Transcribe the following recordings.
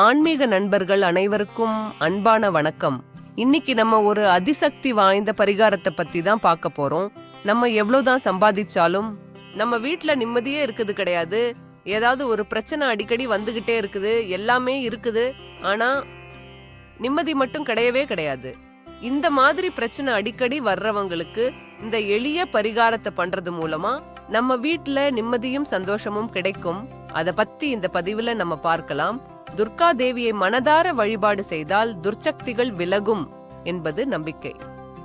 ஆன்மீக நண்பர்கள் அனைவருக்கும் அன்பான வணக்கம். இன்னைக்கு நம்ம ஒரு அதிசக்தி வாய்ந்த பரிகாரத்தை பத்தி தான் பார்க்க போறோம். நம்ம எவ்வளவுதான் சம்பாதிச்சாலும் நம்ம வீட்டுல நிம்மதியே இருக்குது கிடையாது. ஏதாவது ஒரு பிரச்சனை அடிக்கடி வந்துகிட்டே இருக்குது எல்லாமே இருக்குது. ஆனா நிம்மதி மட்டும் கிடையவே கிடையாது. இந்த மாதிரி பிரச்சனை அடிக்கடி வர்றவங்களுக்கு இந்த எளிய பரிகாரத்தை பண்றது மூலமா நம்ம வீட்டுல நிம்மதியும் சந்தோஷமும் கிடைக்கும். அத பத்தி இந்த பதிவுல நம்ம பார்க்கலாம். துர்கா தேவியை மனதார வழிபாடு செய்தால் துர்ச்சக்திகள் விலகும் என்பது நம்பிக்கை.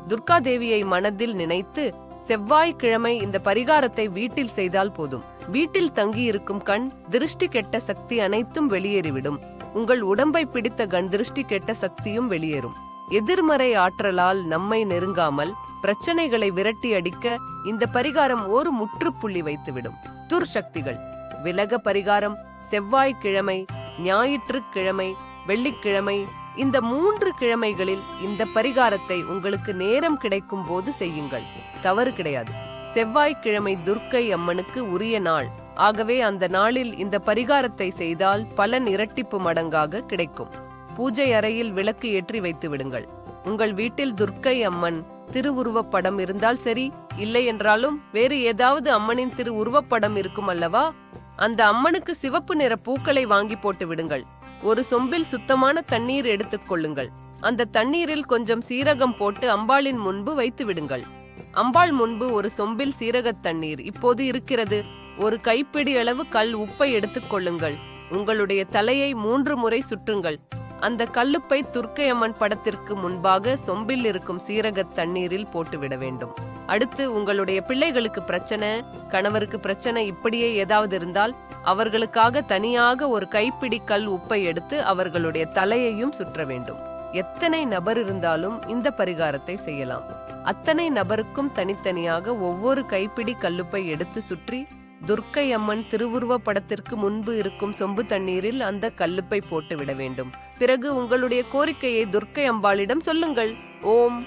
துர்கா தேவியை மனதில் நினைத்து செவ்வாய்க்கிழமை இந்த பரிகாரத்தை வீட்டில் செய்தால் போதும். வீட்டில் தங்கியிருக்கும் கண் திருஷ்டி கெட்ட சக்தி அனைத்தும் வெளியேறிவிடும். உங்கள் உடம்பை பிடித்த கண் திருஷ்டி கெட்ட சக்தியும் வெளியேறும். எதிர்மறை ஆற்றலால் நம்மை நெருங்காமல் பிரச்சனைகளை விரட்டி அடிக்க இந்த பரிகாரம் ஒரு முற்றுப்புள்ளி வைத்துவிடும். துர்சக்திகள். விலக பரிகாரம் செவ்வாய்க்கிழமை ஞாயிற்றுக்கிழமை வெள்ளிக்கிழமை இந்த மூன்று கிழமைகளில் இந்த பரிகாரத்தை உங்களுக்கு நேரம் கிடைக்கும் போது செய்யுங்கள். தவறு கிடையாது. செவ்வாய்க்கிழமை துர்க்கை அம்மனுக்கு உரிய நாள். ஆகவே அந்த நாளில் இந்த பரிகாரத்தை செய்தால் பலன் இரட்டிப்பு மடங்காக கிடைக்கும். பூஜை அறையில் விளக்கு ஏற்றி வைத்து விடுங்கள். உங்கள் வீட்டில் துர்க்கை அம்மன் திருவுருவப்படம் இருந்தால் சரி இல்லை என்றாலும் வேறு ஏதாவது அம்மனின் திருவுருவப்படம் இருக்கும் அல்லவா? அந்த அம்மனுக்கு சிவப்பு நிற பூக்களை வாங்கி போட்டு விடுங்கள். ஒரு சொம்பில் சுத்தமான தண்ணீர் எடுத்துக் கொள்ளுங்கள். அந்த தண்ணீரில் கொஞ்சம் சீரகம் போட்டு அம்பாளின் முன்பு வைத்து விடுங்கள். அம்பாள் முன்பு ஒரு சொம்பில் சீரகத் தண்ணீர் இப்போது இருக்கிறது. ஒரு கைப்பிடி அளவு கல் உப்பை எடுத்துக் கொள்ளுங்கள். உங்களுடைய தலையை மூன்று முறை சுற்றுங்கள். அந்த கல்லுப்பை துர்க்கையம்மன் படத்திற்கு முன்பாக சொம்பில் இருக்கும் சீரகத் தண்ணீரில் போட்டுவிட வேண்டும். அடுத்து உங்களுடைய பிள்ளைகளுக்கு பிரச்சனை கணவருக்கு பிரச்சனை இப்படியே ஏதாவது இருந்தால் அவர்களுக்காக தனியாக ஒரு கைப்பிடி கல் உப்பை எடுத்து அவர்களுடைய தலையையும் சுற்ற வேண்டும். எத்தனை நபர் இருந்தாலும் இந்த பரிகாரத்தை செய்யலாம். அத்தனை நபருக்கும் தனித்தனியாக ஒவ்வொரு கைப்பிடி கல்லுப்பை எடுத்து சுற்றி துர்க்கை அம்மன் திருவுருவ படத்திற்கு முன்பு இருக்கும் சொம்பு தண்ணீரில் அந்த கல்லுப்பை போட்டு விட வேண்டும். பிறகு உங்களுடைய கோரிக்கையை துர்க்கை அம்பாளிடம் சொல்லுங்கள். ஓம்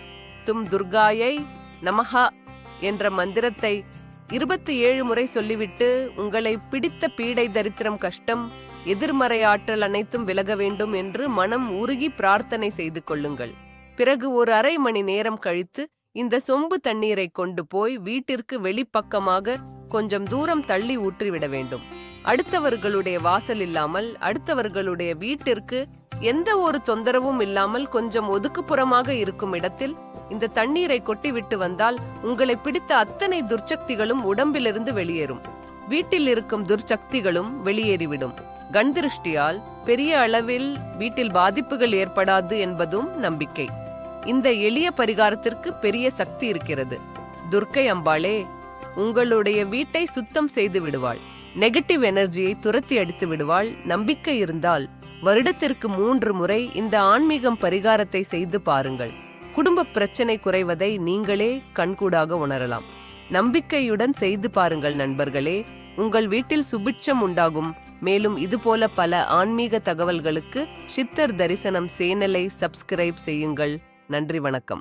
தும் துர்காயை நமஹா என்ற மந்திரத்தை இருபத்தி ஏழு முறை சொல்லிவிட்டு உங்களை பிடித்த பீடை தரித்திரம் கஷ்டம் எதிர்மறை ஆற்றல் அனைத்தும் விலக வேண்டும் என்று மனம் உருகி பிரார்த்தனை செய்து கொள்ளுங்கள். பிறகு ஒரு அரை மணி நேரம் கழித்து இந்த சொம்பு தண்ணீரை கொண்டு போய் வீட்டிற்கு வெளிப்பக்கமாக கொஞ்சம் தூரம் தள்ளி ஊற்றிவிட வேண்டும். அடுத்தவர்களுடைய வாசல் இல்லாமல் அடுத்தவர்களுடைய வீட்டிற்கு எந்த ஒரு தொந்தரவும் இல்லாமல் கொஞ்சம் ஒதுக்குப்புறமாக இருக்கும் இடத்தில் இந்த தண்ணீரை கொட்டிவிட்டு வந்தால் உங்களை பிடித்த அத்தனை துர்ச்சக்திகளும் உடம்பிலிருந்து வெளியேறும். வீட்டில் இருக்கும் துர்ச்சக்திகளும் வெளியேறிவிடும். கண்திருஷ்டியால் பெரிய அளவில் வீட்டில் பாதிப்புகள் ஏற்படாது என்பதும் நம்பிக்கை. இந்த எளிய பரிகாரத்திற்கு பெரிய சக்தி இருக்கிறது. துர்க்கை அம்பாளே உங்களுடைய வீட்டை சுத்தம் செய்து விடுவாள். நெகட்டிவ் எனர்ஜியை துரத்தி அடித்து விடுவாள். நம்பிக்கை இருந்தால் வருடத்திற்கு மூன்று முறை இந்த ஆன்மீகம் பரிகாரத்தை செய்து பாருங்கள். குடும்ப பிரச்சனை குறைவதை நீங்களே கண்கூடாக உணரலாம். நம்பிக்கையுடன் செய்து பாருங்கள் நண்பர்களே. உங்கள் வீட்டில் சுபிட்சம் உண்டாகும். மேலும் இதுபோல பல ஆன்மீக தகவல்களுக்கு சித்தர் தரிசனம் சேனலை சப்ஸ்கிரைப் செய்யுங்கள். நன்றி வணக்கம்.